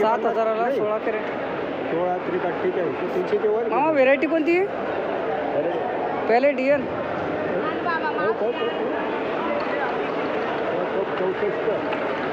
सात हजाराला सोळा कॅरेट. सोळा त्रिक अठ्ठेचाळीस ते तीनशेचे वर. मामा व्हेरायटी कोणती? आहे पॅलेट हो, हो, हो, हो. हो, हो, चौसष्ट.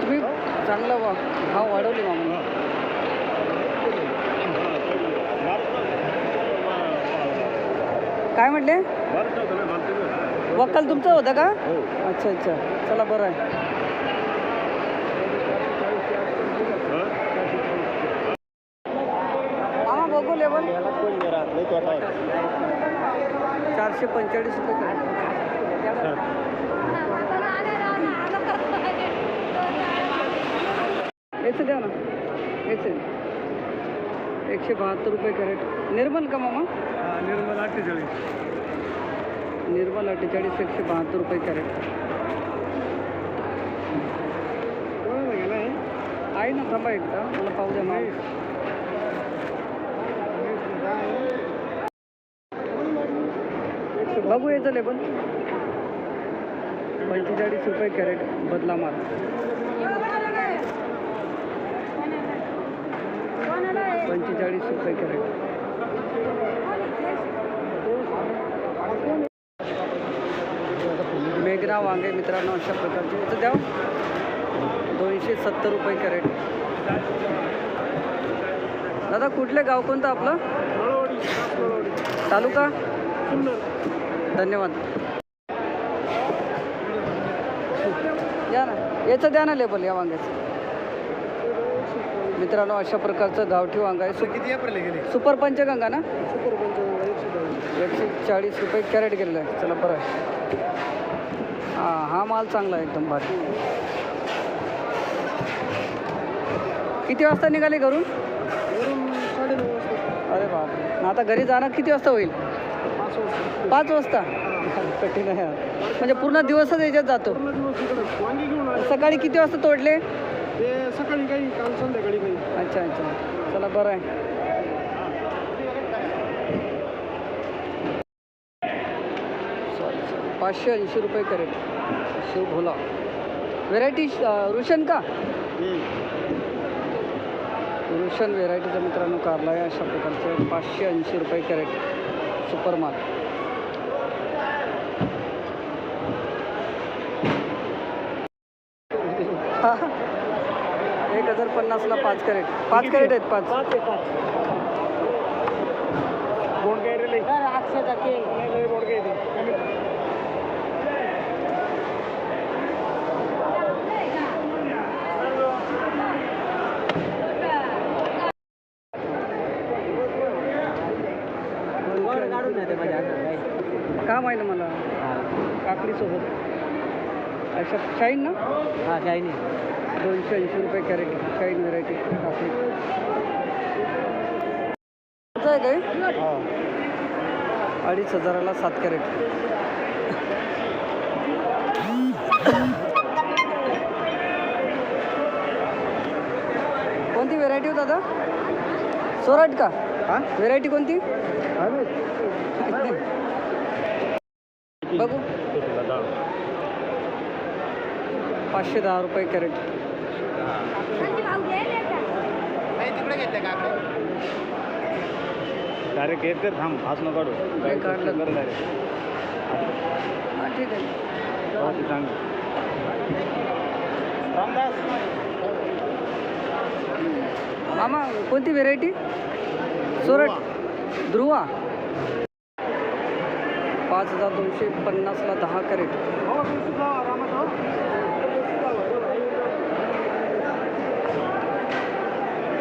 तुम्ही चांगला वा भाव वाढवले मामा. काय म्हटले? वक्कल तुमचं होतं का? हो. अच्छा अच्छा. चला बरं आहे मामा बघू लेवल याला कोण नाही राहत नाही तोटा आहे चारशे पंचेचाळीस रुपये. याचं द्या ना याचं एकशे बहात्तर रुपये कॅरेट. निर्मल का मामा? निर्मल अठ्ठेचाळीस. निर्मल अठ्ठेचाळीस एकशे बहात्तर रुपये कॅरेट. आहे ना थांबा एकदा. मला पाहू द्या माल बघू याचं लेबल पंचेचाळीस रुपये कॅरेट बदला माल. पंचेचाळीस रुपये कॅरेट. मेघना वांगे मित्रांनो अशा प्रकारचे. इथं द्या दोनशे सत्तर रुपये कॅरेट. दादा कुठले गाव कोणतं आपलं? तालुका? धन्यवाद. या ना. याचं द्या ना लेबल या वांग्याचं. मित्रांनो अशा प्रकारचं गावठी वांगा आहे. गेले? सुपर पंचगंगा ना? एकशे चाळीस. रुपये कॅरेट गेलेलं आहे. चला बरं. आहे हां हा माल चांगला आहे एकदम भारी. किती वाजता निघाले घरून? अरे बाप आता घरी जाणं किती वाजता होईल? पाच वाजता. कठीण आहे. म्हणजे पूर्ण दिवसच याच्यात जातो. सकाळी किती वाजता तोडले? ते सकाळी काही काल संध्याकाळी काही अच्छा अच्छा. चला बरं आहे. पाचशे ऐंशी रुपये करेल. शिव भोला व्हेरायटी रुशन का? रुशन व्हेरायटीचा मित्रांनो कारला आहे अशा प्रकारचं पाचशे ऐंशी रुपये कॅरेट. सुपर माल एक हजार पन्नासला पाच कॅरेट. पाच कॅरेट आहेत पाच. पाच आहे पाच कोण काय रे लई? नाही, लई बोंड काय ते. कमी. काम आहे ना मला काकडीसोबत अशा शाईन ना? हा काही नाही दोनशे ऐंशी रुपये कॅरेट शाईन व्हेरायटी काकडी आहे काय? हा. अडीच हजाराला सात कॅरेट कोणती व्हेरायटी हो दादा? सोराट का? हा? व्हेरायटी कोणती. बघू. पाचशे दहा रुपये कॅरेट. डायरेक्ट येत कर थांब हाच न काढू. काढलं. कर डायरेक्ट हां ठीक आहे. रामदास. मामा कोणती व्हेरायटी सोरट. ध्रुवा. पाच हजार दोनशे पन्नासला दहा कॅरेट.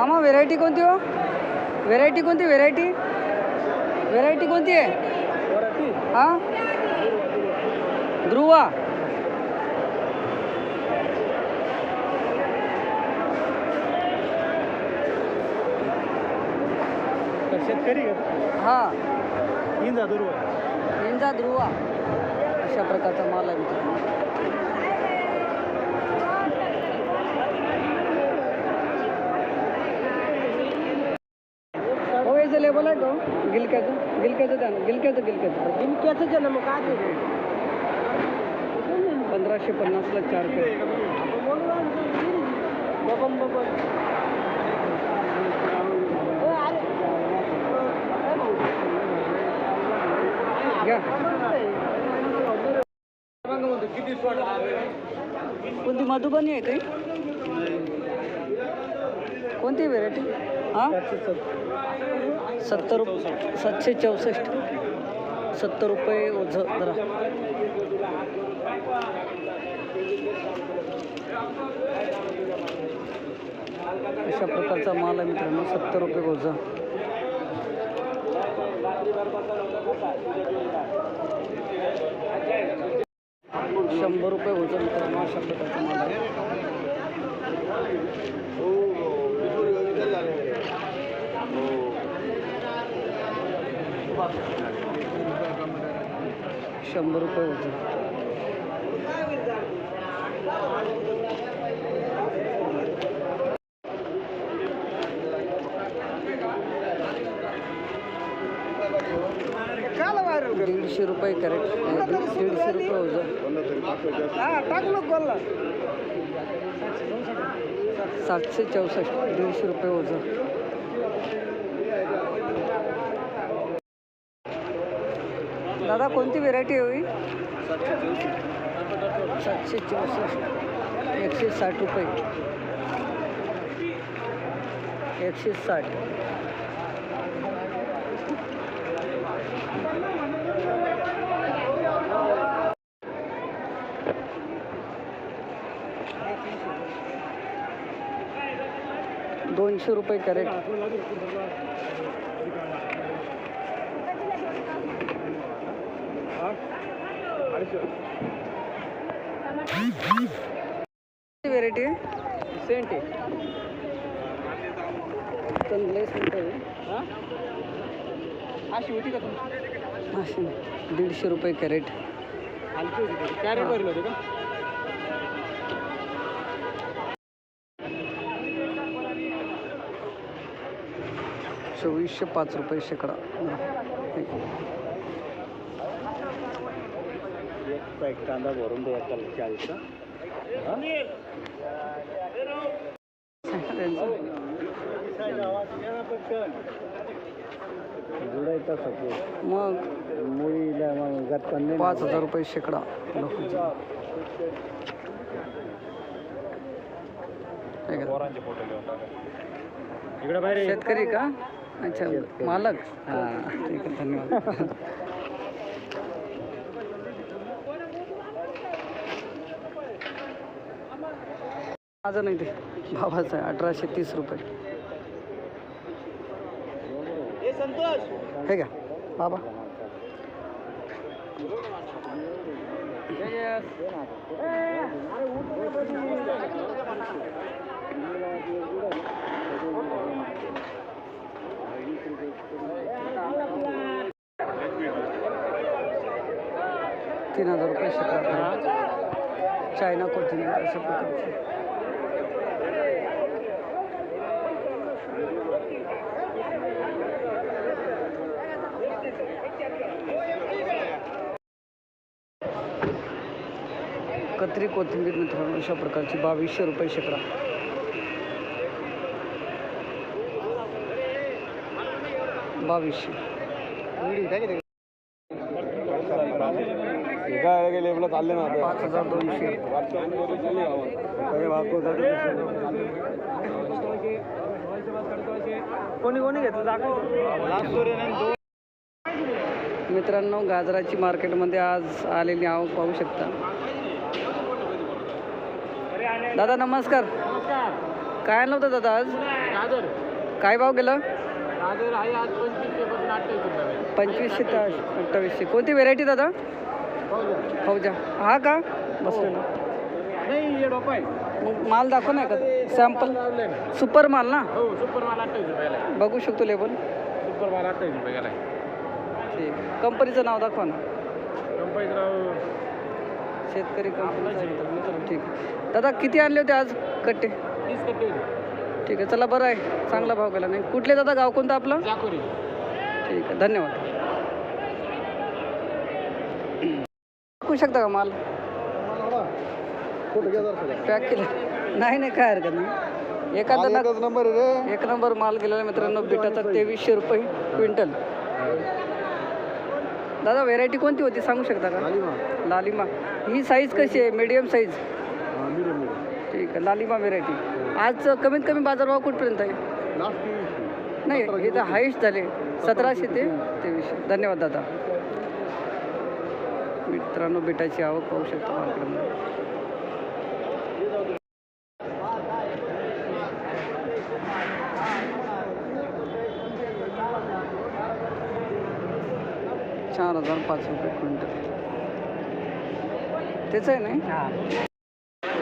मामा व्हेरायटी कोणती हो व्हेरायटी कोणती व्हेरायटी व्हेरायटी कोणती आहे हां ध्रुवा शेतकरी हां इंजा दुर्वा निंजा ध्रुवा अशा प्रकारचा माल आहे गिलक्याचं गिलक्याचं द्या ना गिलक्याचं गिलक्याचं. गिलक्याचं जे मग काय पंधराशे पन्नासला चार किलो बबन कोणती मधुबनी आहे ते कोणती व्हेरायटी हां? सत्तर रुपये सातशे चौसष्ट. सत्तर रुपये ओझ जरा. अशा प्रकारचा माल आहे मित्रांनो सत्तर रुपये ओझा. शंभर रुपये ओझा मित्रांनो अशा प्रकारचा माल आहे. शंभर रुपये ओझा दीडशे रुपये कॅरेट दीडशे रुपये ओझं टाकू नको बोलला सातशे चौसष्ट दीडशे रुपये ओझं दादा कोणती व्हेरायटी हवी सातशे चौसष्ट. एकशे साठ रुपये. एकशे साठ. दोनशे रुपये करेक्ट व्हेरायटी सेंट हां अशी होती का अशी दीडशे रुपये कॅरेट हलकी होती थोडी कॅरेट भरलं होतं का चोवीसशे पाच रुपये शेकडा एक कांदा भरून द्या चाळीसचा जुडायचा सगळे मग? मुळीला मग गटपण पाच हजार रुपये शेकडा. शेतकरी का? अच्छा मालक. हां. ठीक आहे धन्यवाद. माझं नाही ते. बाबाचं आहे अठराशे तीस रुपये. हे घ्या. बाबा. तीन हजार रुपये शेकडा चायना कोथिंबीर अशा प्रकारचे. कत्री कोथिंबीर मित्रांनो अशा प्रकारची बावीसशे रुपये शेकडा बावीसशे. काय गेले मला चालले ना पाच हजार दोनशे. कोणी कोणी घेतलं? मित्रांनो गाजराची मार्केटमध्ये आज आलेली आवक पाहू शकता. दादा नमस्कार. काय आणलं होतं दादा आज? गाजर. काय भाव गेलं? गाजर आहे आज पंचवीसशे पासून अठ्ठावीस रुपये पंचवीसशे ते अठ्ठावीसशे. कोणती व्हेरायटी दादा? फौजा हा का? बसलेला. नाही हे डोपा आहे. मग माल दाखव ना का सॅम्पल सुपर माल ना. हो सुपर माल अठ्ठावीस रुपयाला आहे. बघू शकतो लेबल सुपर माल अठ्ठावीस आहे. ठीक. कंपनीचं नाव दाखवा ना. कंपनीचं नाव शेतकरी. चला ठीक आहे. दादा किती आणले होते आज कट्टे. ठीक आहे चला बरं आहे. चांगला भाव केला नाही. कुठले दादा? गाव कोणतं आपलं? ठीक आहे धन्यवाद. दाखवू शकता का माल? पॅक केलं. नाही नाही काय हरकत नाही. एखादा नंबर रे. एक नंबर माल गेलेला मित्रांनो बिटाचा तेवीसशे रुपये क्विंटल. दादा व्हेरायटी कोणती होती? सांगू शकता का? लालिमा. ही साईज कशी आहे? मीडियम साईज ठीक आहे लालिमा व्हेरायटी आज कमीत कमी बाजारभाव कुठपर्यंत आहे? नाही हे तर हायस्ट झाले. सतराशे ते तेवीसशे. धन्यवाद दादा. मित्रांनो बिटाची आवक पाहू शकता. मार्केटमध्ये चार हजार पाच रुपये क्विंटल. तेच आहे नाही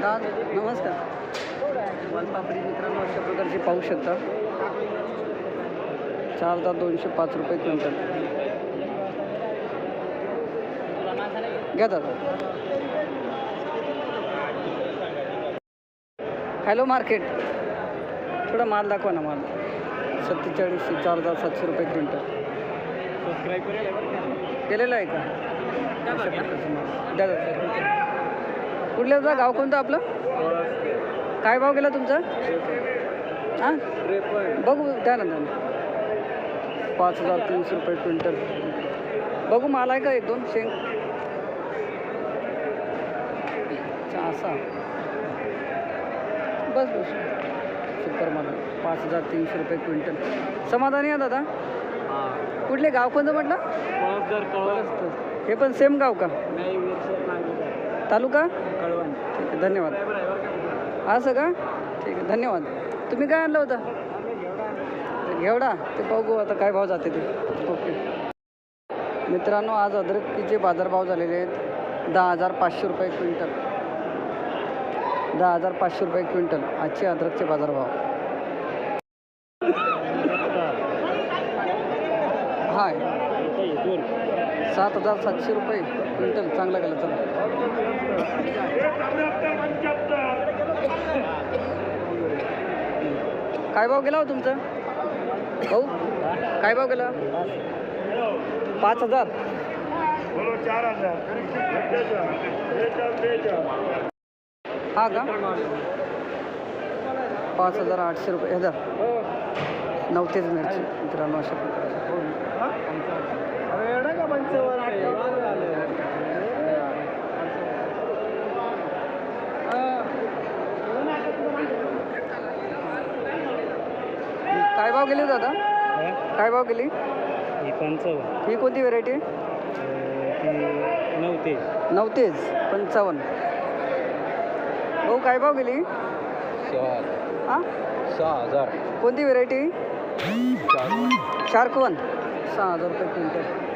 दादा नमस्कार. वालपापडी मित्रांनो अशा प्रकारचे पाहू शकता. चार हजार दोनशे पाच रुपये क्विंटल. घ्या दादा. Hello market. थोडा माल दाखवा ना माल. सत्तेचाळीसशे चार हजार सातशे रुपये क्विंटल. सबस्क्राईब करेल केलेलं आहे का? अशा प्रकारचं द्या दादा गाव कोणतं आपलं? काय भाव गेला तुमचा? हां? बघू द्या ना द्या ना. पाच हजार तीनशे रुपये क्विंटल. बघू माल आहे का एक दोन शेंग? अच्छा असा बस बस. सुपर माल. पाच हजार तीनशे रुपये क्विंटल. समाधानी आहे दादा? कुठले गाव कोणतं म्हटलं? हे पण सेम गाव का? तालुका? ठीक आहे धन्यवाद. असं का? ठीक आहे धन्यवाद. तुम्ही काय आणलं होतं? ते घेवडा. ते बघू आता काय भाव जाते ते. ओके. मित्रांनो आज अद्रकीचे बाजारभाव झालेले आहेत. दहा हजार पाचशे रुपये क्विंटल. दहा हजार पाचशे रुपये क्विंटल. आजचे अद्रकचे बाजारभाव. आहे सात हजार सातशे रुपये क्विंटल. चांगला गेला चला. काय भाव गेला हो तुमचा? भाऊ काय भाव गेला? पाच हजार. हा का? पाच हजार आठशे रुपये. हजार नवतेच मिरची मित्रांनो अशा प्रकारचे. काय भाव गेली हो? दादा काय भाव गेली? ही पंचावन्न ही कोणती व्हेरायटी ती नव्हते. नवतेज पंचावन्न. भाऊ काय भाव गेली? हां? सहा हजार. कोणती व्हेरायटी चार कोण? सहा हजार रुपये क्विंटल.